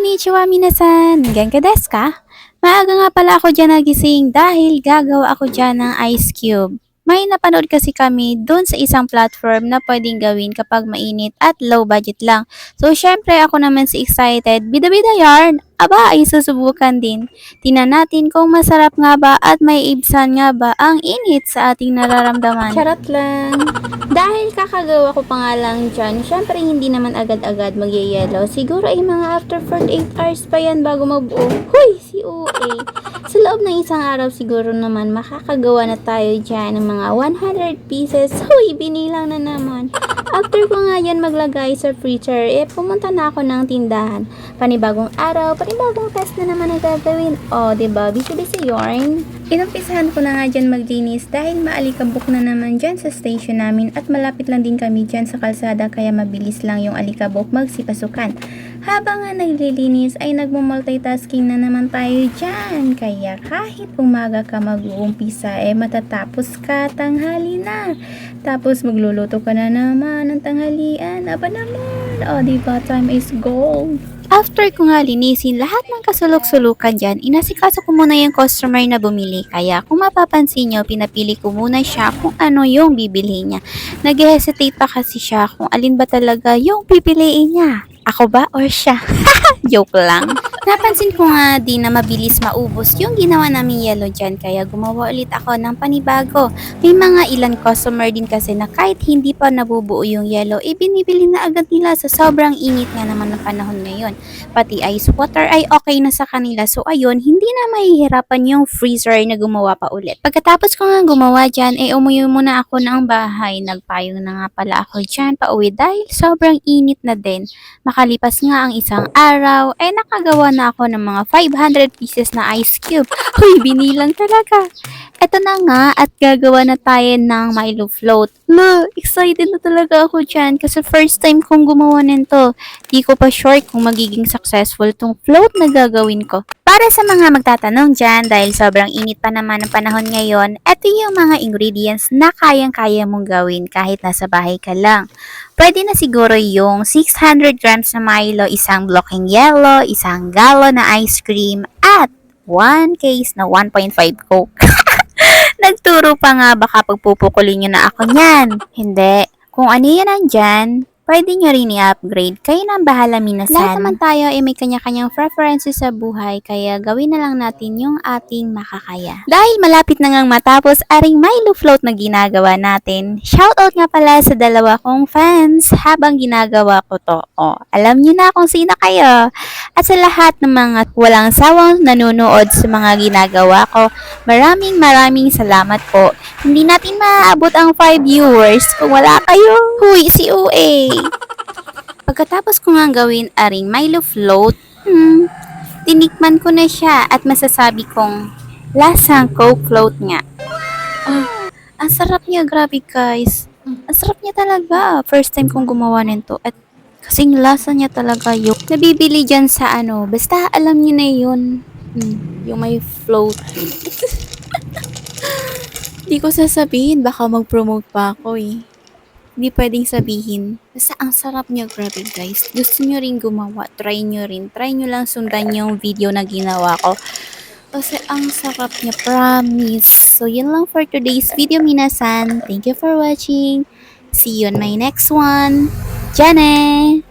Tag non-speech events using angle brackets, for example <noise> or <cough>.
Konnichiwa minasan! Genka desu ka? Maaga nga pala ako dyan nagising dahil gagawa ako dyan ng ice cube. May napanood kasi kami dun sa isang platform na pwedeng gawin kapag mainit at low budget lang. So, syempre ako naman si excited. Bida-bida yarn! Aba, ay susubukan din. Tingnan natin kung masarap nga ba at may ibsan nga ba ang init sa ating nararamdaman. Charot lang. Dahil kakagawa ko pa nga lang dyan, syempre hindi naman agad-agad magyayelo. Siguro ay mga after 48 hours pa yan bago mabuo. Huy, si. Sa loob ng isang araw siguro naman makakagawa na tayo dyan ng mga 100 pieces. Huy, binilang na naman. After ko nga yan maglagay sa freezer, eh pumunta na ako ng tindahan. Panibagong araw, panibagong test na naman ang gagawin. O, oh, diba? Busy-busy yarn. Inumpisahan ko na nga dyan maglinis dahil maalikabok na naman dyan sa station namin at malapit lang din kami dyan sa kalsada kaya mabilis lang yung alikabok magsipasukan. Habang nga naglilinis ay nagmo-multitasking na naman tayo dyan. Kaya kahit umaga ka mag-uumpisa eh matatapos ka tanghali na. Tapos magluluto ka na naman ng tanghalian. Aba naman. O, diba? Time is gold. After ko nga linisin lahat ng kasulok-sulukan dyan, inasikaso ko muna yung customer na bumili. Kaya kung mapapansin nyo, pinapili ko muna siya kung ano yung bibili niya. Nag-hesitate pa kasi siya kung alin ba talaga yung pipiliin niya. Ako ba or siya? <laughs> Joke lang. Napansin ko nga din na mabilis maubos yung ginawa namin yellow dyan kaya gumawa ulit ako ng panibago. May mga ilan customer din kasi na kahit hindi pa nabubuo yung yellow, eh na agad nila sa sobrang init nga naman ng panahon ngayon. Pati ice water ay okay na sa kanila so ayun, hindi na mahihirapan yung freezer na gumawa pa ulit. Pagkatapos ko nga gumawa dyan, eh umuwi muna ako ng bahay. Nagpayong na nga pala ako dyan pa uwi dahil sobrang init na din. Makalipas nga ang isang araw, ay nakagawa na ako ng mga 500 pieces na ice cube. Huy, binilang talaga. Eto na nga at gagawa na tayo ng Milo float. Lo, excited na talaga ako dyan kasi first time kong gumawa nito. Di ko pa sure kung magiging successful tong float na gagawin ko. Para sa mga magtatanong dyan, dahil sobrang init pa naman ang panahon ngayon, eto yung mga ingredients na kayang-kaya mong gawin kahit nasa bahay ka lang. Pwede na siguro yung 600 grams na Milo, isang blocking yellow, isang galon na ice cream, at 1 case na 1.5 Coke. <laughs> Nagturo pa nga baka pagpupukulin nyo na ako niyan. Hindi. Kung ano yan nandyan, pwede nyo rin i-upgrade. Kayo na ang bahala minasan. Lahat naman tayo ay may kanya-kanyang preferences sa buhay, kaya gawin na lang natin yung ating makakaya. Dahil malapit na ngang matapos aring Milo float na ginagawa natin, shoutout nga pala sa dalawa kong fans habang ginagawa ko to. O, alam nyo na kung sino kayo. At sa lahat ng mga walang sawang nanonood sa mga ginagawa ko, maraming maraming salamat po. Hindi natin maaabot ang 5 viewers kung wala kayo. Huy, si UA. <laughs> Pagkatapos ko nga gawin aring Milo float, hmm, tinikman ko na siya at masasabi kong lasang Coke float nga. Ah, ang sarap niya, grabe guys. Ang sarap niya talaga. First time kong gumawa nito at kasing lasa niya talaga yung nabibili dyan sa ano. Basta alam niyo na yun. Hmm, yung may float. <laughs> Hindi ko sasabihin, baka mag-promote pa ako eh. Hindi pwedeng sabihin. Basta ang sarap niya, grabe guys. Gusto nyo rin gumawa, try nyo rin. Try nyo lang sundan yung video na ginawa ko. Kasi ang sarap niya, promise. So, yun lang for today's video, minasan. Thank you for watching. See you on my next one. Jane!